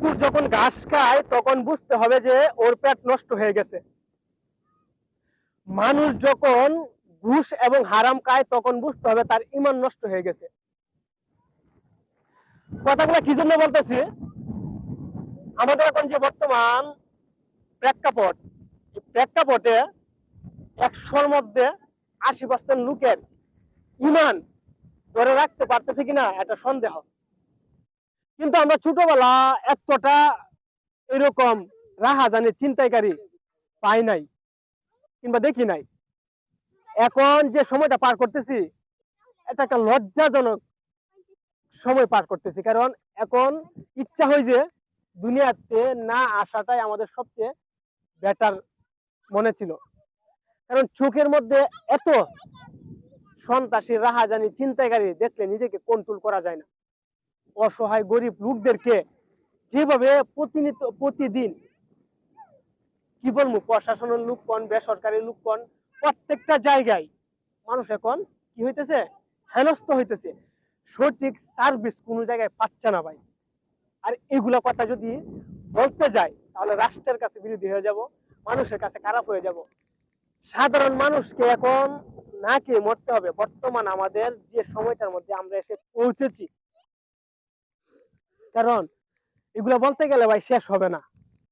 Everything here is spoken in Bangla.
কুকুর যখন ঘাস খায়, তখন বুঝতে হবে যে ওর পেট নষ্ট হয়ে গেছে। মানুষ যখন ঘুষ এবং হারাম খায়, তখন বুঝতে হবে তার ইমান নষ্ট হয়ে গেছে। কথাগুলো কি জন্য বলতেছি? আমাদের এখন যে বর্তমান প্রেক্ষাপট প্রেক্ষাপটে একশোর মধ্যে আশি পার্সেন্ট লোকের ইমান ধরে রাখতে পারতেছে কিনা, এটা সন্দেহ। কিন্তু আমরা ছোটবেলা এতটা এরকম রাহাজানি চিন্তাইকারী পাই নাই কিংবা দেখি নাই। এখন যে সময়টা পার করতেছি, এটা একটা লজ্জাজনক সময় পার করতেছি। কারণ এখন ইচ্ছা হয় যে দুনিয়াতে না আসাটাই আমাদের সবচেয়ে বেটার মনে ছিল। কারণ চোখের মধ্যে এত সন্ত্রাসী, রাহাজানি চিন্তাকারী দেখলে নিজেকে কন্ট্রোল করা যায় না। অসহায় গরিব লোকদেরকে যেভাবে প্রতিনিয়ত প্রতিদিন কি বলব, প্রশাসনের লোক কোন বেসরকারি লোক কোন প্রত্যেকটা জায়গায় মানুষ এখন কি হইতেছে? হেনস্থ হইতেছে। সঠিক সার্ভিস কোনো জায়গায় পাচ্ছে না ভাই। আর এগুলা কথা যদি বলতে যায়, তাহলে রাষ্ট্রের কাছে বিরোধী হয়ে যাব, মানুষের কাছে খারাপ হয়ে যাব। সাধারণ মানুষকে এখন না খেয়ে মরতে হবে। বর্তমান আমাদের যে সময়টার মধ্যে আমরা এসে পৌঁছেছি কারণ এগুলো বলতে গেলে ভাই শেষ হবে না।